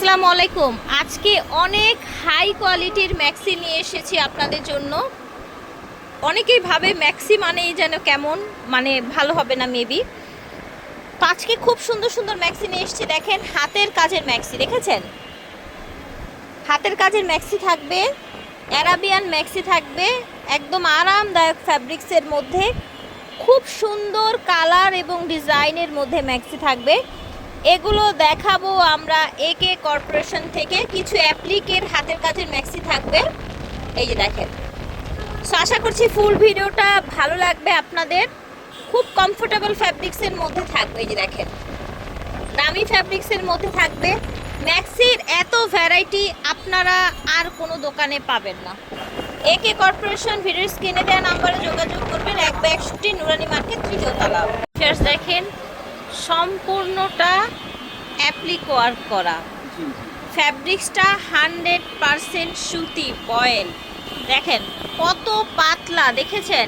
আসসালামু আলাইকুম। আজকে অনেক হাই কোয়ালিটির ম্যাক্সি নিয়ে এসেছি আপনাদের জন্য। অনেকেই ভাবে ম্যাক্সি মানেই যেন কেমন মানে ভালো হবে না মেবি আজকে খুব সুন্দর সুন্দর ম্যাক্সি নিয়ে এসেছি। দেখেন, হাতের কাজের ম্যাক্সি দেখেছেন? হাতের কাজের ম্যাক্সি থাকবে অ্যারাবিয়ান ম্যাক্সি থাকবে, একদম আরামদায়ক ফ্যাব্রিক্সের মধ্যে। খুব সুন্দর কালার এবং ডিজাইনের মধ্যে ম্যাক্সি থাকবে। এগুলো দেখাবো আমরা একে কর্পোরেশন থেকে। কিছু অ্যাপ্লিকের হাতের কাজের ম্যাক্সি থাকবে। এই যে দেখেন। সো আশা করছি ফুল ভিডিওটা ভালো লাগবে আপনাদের। খুব কমফোর্টেবল ফ্যাব্রিক্সের মধ্যে থাকবে। এই যে দেখেন। দামি ফ্যাব্রিক্সের মধ্যে থাকবে। ম্যাক্সির এত ভ্যারাইটি আপনারা আর কোনো দোকানে পাবেন না। একে কর্পোরেশন ভিডিওর স্ক্রিনে দেওয়া নাম্বারে যোগাযোগ করবেন। এক বা নুরানি মার্কেট, তৃতীয় তলা। দেখেন। সম্পূর্ণটা অ্যাপ্লিক ওয়ার্ক করা ফ্যাব্রিক্সটা হান্ড্রেড পারসেন্ট সুতি বয়েল দেখেন কত পাতলা দেখেছেন?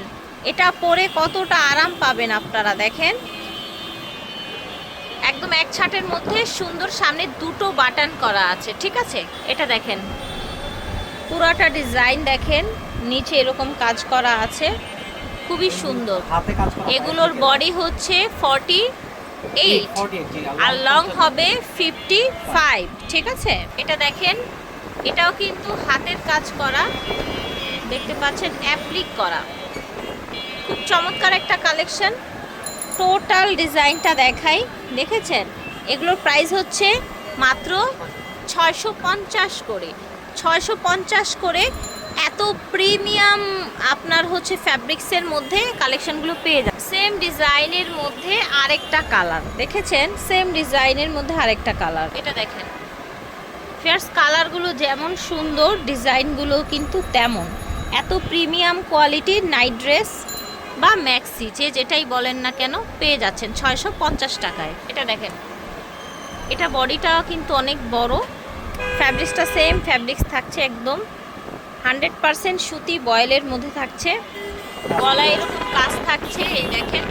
এটা পরে কতটা আরাম পাবেন আপনারা দেখেন। একদম এক ছাটের মধ্যে সুন্দর সামনে দুটো বাটন করা আছে ঠিক আছে? এটা দেখেন। পুরাটা ডিজাইন দেখেন নিচে এরকম কাজ করা আছে। খুবই সুন্দর। এগুলোর বডি হচ্ছে ফর্টি এইট 48 আর লং হবে ফিফটি ফাইভ ঠিক আছে? এটা দেখেন এটাও কিন্তু হাতের কাজ করা দেখতে পাচ্ছেন অ্যাপ্লিক করা। খুব চমৎকার একটা কালেকশন টোটাল ডিজাইনটা দেখাই দেখেছেন? এগুলোর প্রাইস হচ্ছে মাত্র ছয়শো পঞ্চাশ করে ছয়শো পঞ্চাশ করে এত প্রিমিয়াম আপনার হচ্ছে ফ্যাব্রিক্সের মধ্যে কালেকশনগুলো পেয়ে যাবে সেম ডিজাইনের মধ্যে আরেকটা কালার, দেখেছেন? সেম ডিজাইনের মধ্যে আরেকটা কালার। এটা দেখেন। ফেয়ার্স কালারগুলো যেমন সুন্দর, ডিজাইনগুলো কিন্তু তেমন। এত প্রিমিয়াম কোয়ালিটির নাইট ড্রেস বা ম্যাক্সি, যে যেটাই বলেন না কেন, পেয়ে যাচ্ছেন ছয়শো পঞ্চাশ টাকায়। এটা দেখেন। এটা বডিটা কিন্তু অনেক বড়। ফ্যাব্রিক্সটা সেম, ফ্যাব্রিক্স থাকছে একদম হান্ড্রেড পারসেন্ট সুতি বয়েলের মধ্যে থাকছে। গলায় এরকম কাজ থাকছে, এই দেখেন,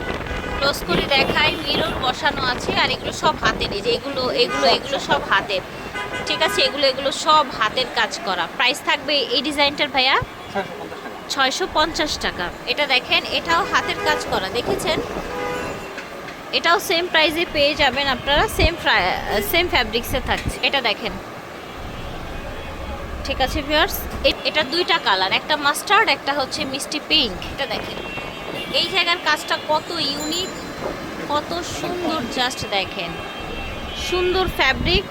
ক্লোজ করে দেখায় মিরর বসানো আছে, আর এগুলো সব হাতের, এই যে এগুলো এগুলো এগুলো সব হাতের। ঠিক আছে, এগুলো এগুলো সব হাতের কাজ করা। প্রাইস থাকবে এই ডিজাইনটার ভাইয়া ছয়শো পঞ্চাশ টাকা। এটা দেখেন, এটাও হাতের কাজ করা, দেখেছেন? এটাও সেম প্রাইসে পেয়ে যাবেন আপনারা সেম সেম ফ্যাব্রিক্সে থাকছে। এটা দেখেন। ঠিক আছে ভিউয়ার্স এটা দুইটা কালার, একটা মাস্টার্ড, একটা হচ্ছে মিষ্টি পিঙ্ক। এটা দেখেন, এই জায়গার কাজটা কত ইউনিক, কত সুন্দর জাস্ট দেখেন। সুন্দর ফ্যাব্রিক,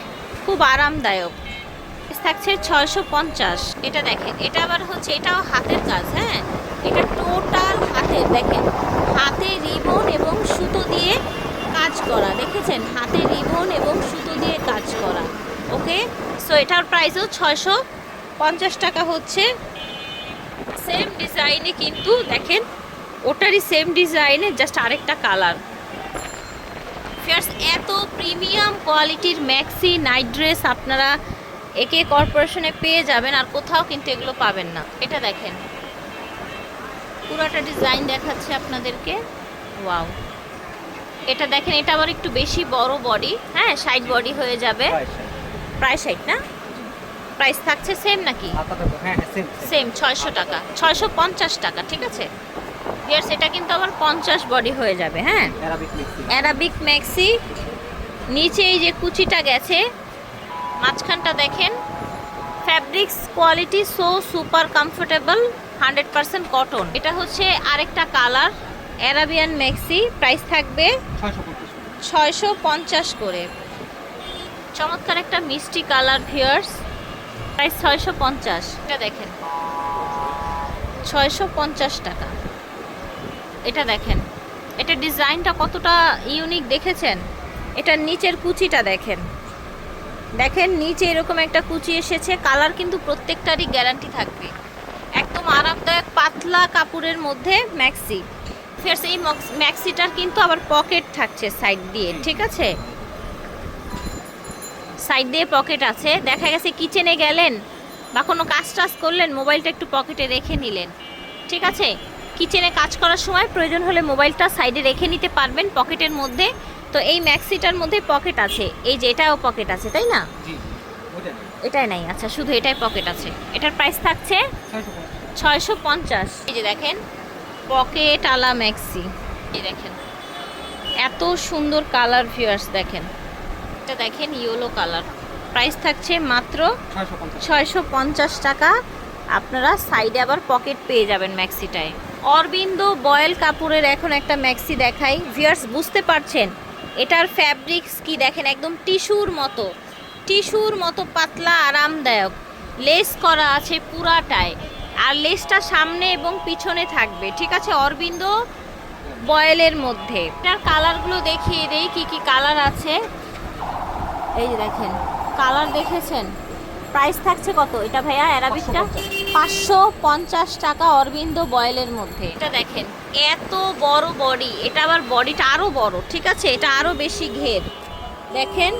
খুব আরামদায়ক। থাকছে ছয়শো পঞ্চাশ। এটা দেখেন, এটা আবার হচ্ছে, এটাও হাতের কাজ হ্যাঁ? এটা টোটাল হাতের, দেখেন। হাতে রিবন এবং সুতো দিয়ে কাজ করা, দেখেছেন? হাতে রিবন এবং সুতো দিয়ে কাজ করা, ওকে? সো এটার প্রাইসও ছয়শো পঞ্চাশ টাকা হচ্ছে। সেম ডিজাইনে কিন্তু দেখেন ওটারই সেম ডিজাইনে জাস্ট আরেকটা কালার ফিয়ার্স এত প্রিমিয়াম কোয়ালিটির ম্যাক্সি নাইট ড্রেস আপনারা একে কর্পোরেশনে পেয়ে যাবেন আর কোথাও কিন্তু এগুলো পাবেন না। এটা দেখেন। পুরোটা ডিজাইন দেখাচ্ছে আপনাদেরকে। ওয়াও এটা দেখেন এটা আবার একটু বেশি বড় বডি হ্যাঁ সাইড বডি হয়ে যাবে। প্রায় সাইড না? প্রাইস থাকছে সেম নাকি? হাতাটা হ্যাঁ হ্যাঁ সেম সেম ছয়শো টাকা। ছয়শো পঞ্চাশ টাকা ঠিক আছে? ইয়ার্স এটা কিন্তু আবার পঞ্চাশ বডি হয়ে যাবে হ্যাঁ? অ্যারাবিক ম্যাক্সি নিচে এই যে কুচিটা গেছে মাঝখানটা দেখেন। Fabrics quality so super comfortable hundred percent cotton এটা হচ্ছে আরেকটা কালার অ্যারাবিয়ান ম্যাক্সি প্রাইস থাকবে 650 ছয়শো পঞ্চাশ করে। চমৎকার একটা মিষ্টি কালার ভিয়ার্স প্রাইস ছয়শো পঞ্চাশ। এটা দেখেন। ছয়শো পঞ্চাশ টাকা। এটা দেখেন। এটা ডিজাইনটা কতটা ইউনিক দেখেছেন? এটার নিচের কুচিটা দেখেন। দেখেন নিচে এরকম একটা কুচি এসেছে। কালার কিন্তু প্রত্যেকটারই গ্যারান্টি থাকবে। একদম আরামদায়ক পাতলা কাপড়ের মধ্যে ম্যাক্সি। ফের এই ম্যাক্সিটার কিন্তু আবার পকেট থাকছে সাইড দিয়ে ঠিক আছে? সাইড দিয়ে পকেট আছে। দেখা গেছে কিচেনে গেলেন বা কোনো কাজ টাজ করলেন মোবাইলটা একটু পকেটে রেখে নিলেন। ঠিক আছে? কিচেনে কাজ করার সময় প্রয়োজন হলে মোবাইলটা সাইডে রেখে নিতে পারবেন পকেটের মধ্যে। তো এই ম্যাক্সিটার মধ্যে পকেট আছে। এই যে এটাও পকেট আছে তাই না? এটাই নাই আচ্ছা শুধু এটাই পকেট আছে। এটার প্রাইস থাকছে ছয়শো পঞ্চাশ। ছয়শো পঞ্চাশ এই যে দেখেন পকেট আলা ম্যাক্সি। এই দেখেন এত সুন্দর কালার ভিউয়ার্স দেখেন। এটা দেখেন ইয়েলো কালার প্রাইস থাকছে মাত্র ছয়শো পঞ্চাশ। টাকা। আপনারা সাইডে আবার পকেট পেয়ে যাবেন ম্যাক্সিটায় অরবিন্দ বয়েল কাপড়ের এখন একটা ম্যাক্সি দেখাই। ভিয়ার্স বুঝতে পারছেন? এটার ফ্যাব্রিক্স কি দেখেন একদম টিস্যুর মতো। টিস্যুর মতো পাতলা আরামদায়ক। লেস করা আছে পুরাটায়। আর লেসটা সামনে এবং পিছনে থাকবে। ঠিক আছে অরবিন্দ বয়েলের মধ্যে। এটার কালারগুলো দেখিয়ে দেই কি কি কালার আছে। এই যে দেখেন, কালার দেখেছেন? প্রাইস থাকছে কত? এটা ভাইয়া অ্যারাবিকটা পাঁচশো পঞ্চাশ টাকা অরবিন্দ বয়েলের মধ্যে। এটা দেখেন, এত বড় বডি এটা আবার বডিটা আরও বড়, ঠিক আছে? এটা আরও বেশি ঘের। দেখেন,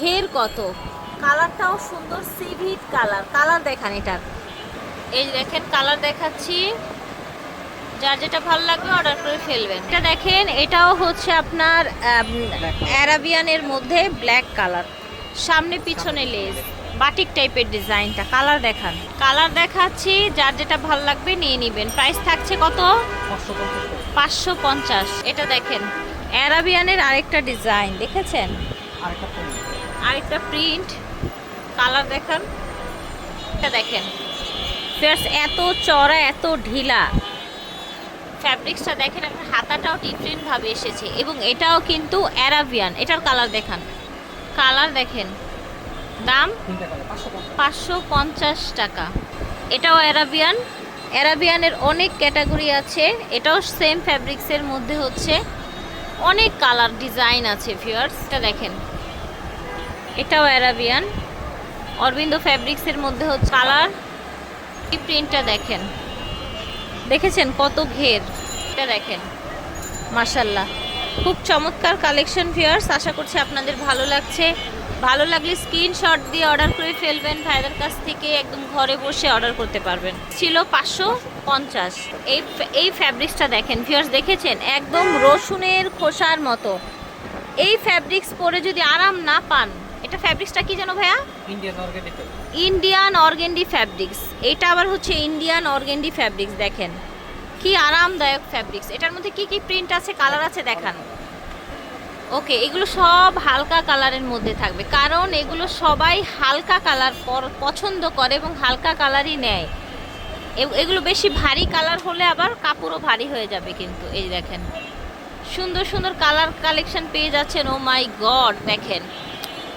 ঘের কত? কালারটাও সুন্দর সিভিট কালার। কালার দেখান এটার। এই দেখেন কালার দেখাচ্ছি। যার যেটা ভালো লাগবে অর্ডার করে ফেলবেন। এটা দেখেন এটাও হচ্ছে আপনার অ্যারাবিয়ানের মধ্যে ব্ল্যাক কালার। সামনে পিছনে লেজ বাটিক টাইপের ডিজাইনটা কালার দেখান। কালার দেখাচ্ছি যার যেটা ভালো লাগবে নিয়ে নেবেন। প্রাইস থাকছে কত? পাঁচশো পঞ্চাশ। এটা দেখেন অ্যারাবিয়ানের আরেকটা ডিজাইন দেখেছেন? আরেকটা প্রিন্ট কালার দেখান। এটা দেখেন ফেয়ার্স এত চড়া এত ঢিলা। ফ্যাব্রিক্সটা দেখেন একটা হাতাটাও ডিফারেন্ট ভাবে এসেছে। এবং এটাও কিন্তু অ্যারাবিয়ান এটার কালার দেখান। কালার দেখেন দাম পাঁচশো পঞ্চাশ। পাঁচশো পঞ্চাশ টাকা। এটাও অ্যারাবিয়ান অ্যারাবিয়ানের অনেক ক্যাটাগরি আছে। এটাও সেম ফ্যাব্রিক্সের মধ্যে হচ্ছে। অনেক কালার ডিজাইন আছে ভিউয়ার্স এটা দেখেন। এটাও অ্যারাবিয়ান অরবিন্দ ফ্যাব্রিক্সের মধ্যে হচ্ছে কালার এই প্রিন্টটা দেখেন। দেখেছেন কত ঘের? এটা দেখেন। মাশাল্লাহ খুব চমৎকার কালেকশন ভিউয়ার্স আশা করছি আপনাদের ভালো লাগছে। ভালো লাগলে স্ক্রিনশট দিয়ে অর্ডার করে ফেলবেন। ভাইদের কাছ থেকে একদম ঘরে বসে অর্ডার করতে পারবেন। ছিল পাঁচশো পঞ্চাশ। এই এই ফ্যাব্রিক্সটা দেখেন ভিউয়ার্স দেখেছেন? একদম রসুনের খোসার মতো। এই ফ্যাব্রিক্স পরে যদি আরাম না পান, এটা ফ্যাব্রিক্সটা কি জানো ভাইয়া? Indian organic Indian organdy fabrics এটা আবার হচ্ছে ইন্ডিয়ান অর্গেন্ডি ফ্যাব্রিক্স দেখেন। কি আরামদায়ক ফ্যাব্রিক্স এটার মধ্যে কি কি প্রিন্ট আছে কালার আছে দেখান। ওকে এগুলো সব হালকা কালারের মধ্যে থাকবে। কারণ এগুলো সবাই হালকা কালার পছন্দ করে এবং হালকা কালারই নেয়। এগুলো বেশি ভারী কালার হলে আবার কাপড়ও ভারী হয়ে যাবে কিন্তু, এই দেখেন। সুন্দর সুন্দর কালার কালেকশন পেয়ে যাচ্ছেন ও মাই গড দেখেন।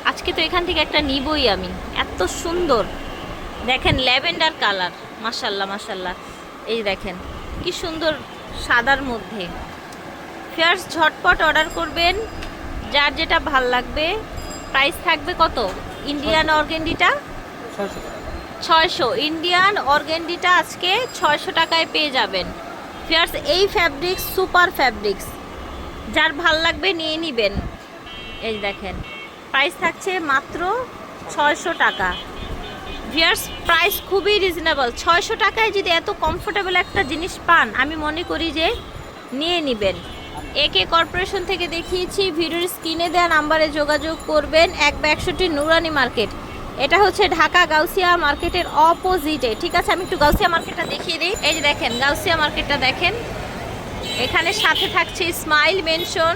আজকে তো এখান থেকে একটা নিবই আমি। এত সুন্দর। দেখেন ল্যাভেন্ডার কালার। মাশাল্লাহ মাশাল্লাহ। এই দেখেন কি সুন্দর সাদার মধ্যে। ফেয়ার্স ঝটপট অর্ডার করবেন যার যেটা ভালো লাগবে। প্রাইস থাকবে কত? ইন্ডিয়ান অর্গেন্ডিটা ছয়শো ইন্ডিয়ান অর্গেন্ডিটা আজকে ছয়শো টাকায় পেয়ে যাবেন। ফেয়ার্স এই ফ্যাব্রিক্স সুপার ফ্যাব্রিক্স যার ভালো লাগবে নিয়ে নিবেন। এই দেখেন প্রাইস থাকছে মাত্র ছয়শো টাকা। ভিয়ার্স প্রাইস খুবই রিজনেবল ছয়শো টাকায় যদি এত কমফোর্টেবল একটা জিনিস পান, আমি মনে করি যে নিয়ে নেবেন। একে কর্পোরেশন থেকে দেখিয়েছি, ভিডিওর স্ক্রিনে দেওয়া নাম্বারে যোগাযোগ করবেন, এক একশোটি নুরানি মার্কেট। এটা হচ্ছে ঢাকা গাউসিয়া মার্কেটের অপোজিটে ঠিক আছে, আমি একটু গাউসিয়া মার্কেটটা দেখিয়ে দিই। এই যে দেখেন, গাউসিয়া মার্কেটটা দেখেন। এখানে সাথে থাকছে স্মাইল মেনশন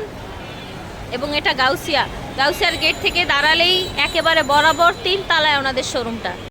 এবং এটা গাউসিয়া। গাউসিয়ার গেট থেকে দাঁড়ালেই একেবারে বরাবর তিন তালায় ওনাদের শোরুমটা।